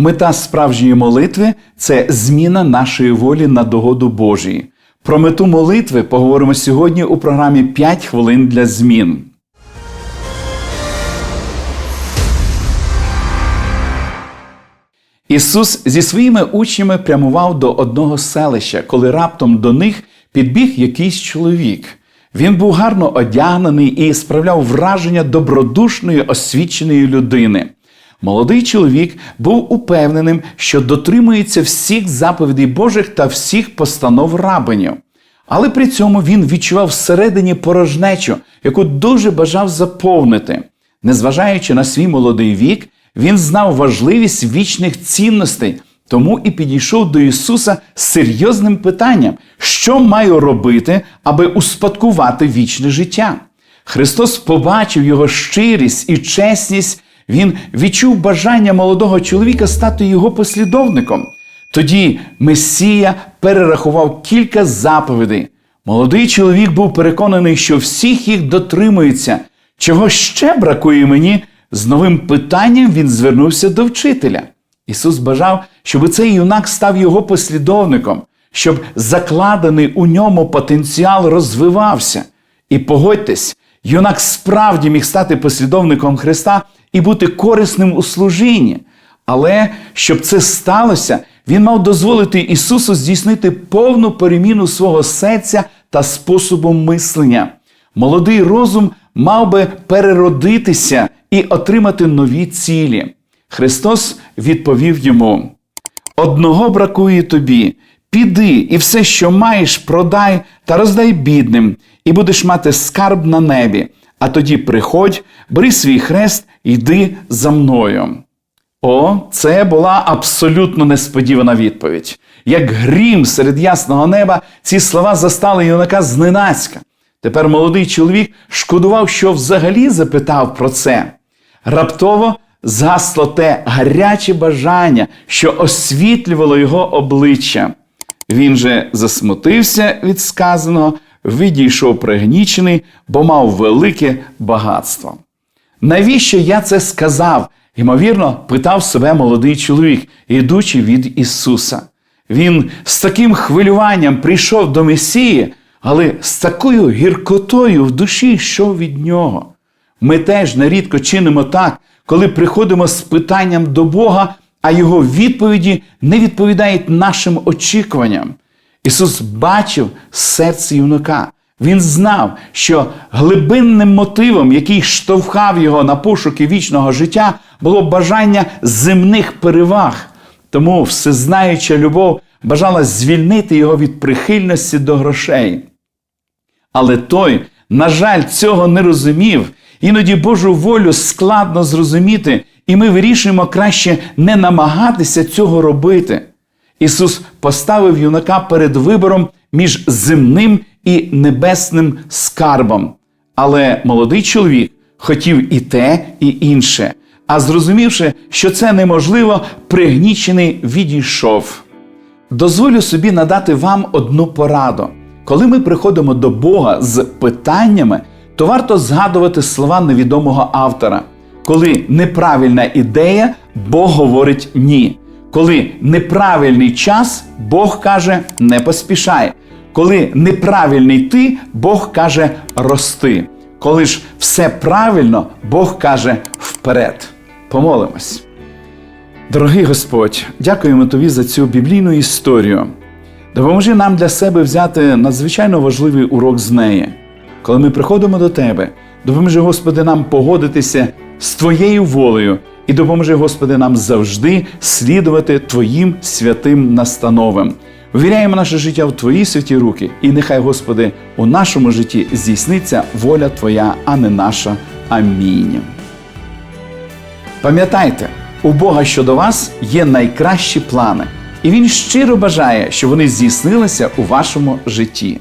Мета справжньої молитви це зміна нашої волі на догоду Божої. Про мету молитви поговоримо сьогодні у програмі «5 хвилин для змін. Ісус зі своїми учнями прямував до одного селища, коли раптом до них підбіг якийсь чоловік. Він був гарно одягнений і справляв враження добродушної освіченої людини. Молодий чоловік був упевненим, що дотримується всіх заповідей Божих та всіх постанов рабинів. Але при цьому він відчував всередині порожнечу, яку дуже бажав заповнити. Незважаючи на свій молодий вік, він знав важливість вічних цінностей, тому і підійшов до Ісуса з серйозним питанням, що маю робити, аби успадкувати вічне життя. Христос побачив його щирість і чесність. Він відчув бажання молодого чоловіка стати його послідовником. Тоді Месія перерахував кілька заповідей. Молодий чоловік був переконаний, що всіх їх дотримується. Чого ще бракує мені? З новим питанням він звернувся до вчителя. Ісус бажав, щоб цей юнак став його послідовником, щоб закладений у ньому потенціал розвивався. І погодьтесь, юнак справді міг стати послідовником Христа і бути корисним у служінні. Але щоб це сталося, він мав дозволити Ісусу здійснити повну переміну свого серця та способу мислення. Молодий розум мав би переродитися і отримати нові цілі. Христос відповів йому: Одного бракує тобі. Піди і все, що маєш, продай та роздай бідним, і будеш мати скарб на небі. А тоді приходь, бери свій хрест йди за мною. О, це була абсолютно несподівана відповідь. Як грім серед ясного неба, ці слова застали юнака зненацька. Тепер молодий чоловік шкодував, що взагалі запитав про це. Раптово згасло те гаряче бажання, що освітлювало його обличчя. Він же засмутився від сказаного, відійшов пригнічений, бо мав велике багатство. Навіщо я це сказав? Ймовірно, питав себе молодий чоловік, ідучи від Ісуса. Він з таким хвилюванням прийшов до Месії, але з такою гіркотою в душі йшов від нього. Ми теж нерідко чинимо так, коли приходимо з питанням до Бога, а Його відповіді не відповідають нашим очікуванням. Ісус бачив серце юнака. Він знав, що глибинним мотивом, який штовхав його на пошуки вічного життя, було бажання земних переваг. Тому всезнаюча любов бажала звільнити його від прихильності до грошей. Але той, на жаль, цього не розумів. Іноді Божу волю складно зрозуміти, і ми вирішуємо краще не намагатися цього робити. Ісус поставив юнака перед вибором між земним і небесним скарбом. Але молодий чоловік хотів і те, і інше. А зрозумівши, що це неможливо, пригнічений відійшов. Дозволю собі надати вам одну пораду. Коли ми приходимо до Бога з питаннями, то варто згадувати слова невідомого автора. Коли неправильна ідея, Бог говорить ні. Коли неправильний час, Бог каже не поспішай. Коли неправильний ти, Бог каже рости. Коли ж все правильно, Бог каже вперед. Помолимось. Дорогий Господь, дякуємо Тобі за цю біблійну історію. Допоможи нам для себе взяти надзвичайно важливий урок з неї. Коли ми приходимо до Тебе, допоможи, Господи, нам погодитися з Твоєю волею і допоможи, Господи, нам завжди слідувати Твоїм святим настановам. Ввіряємо наше життя в Твої святі руки, і нехай, Господи, у нашому житті здійсниться воля Твоя, а не наша. Амінь. Пам'ятайте, у Бога щодо вас є найкращі плани, і Він щиро бажає, щоб вони здійснилися у вашому житті.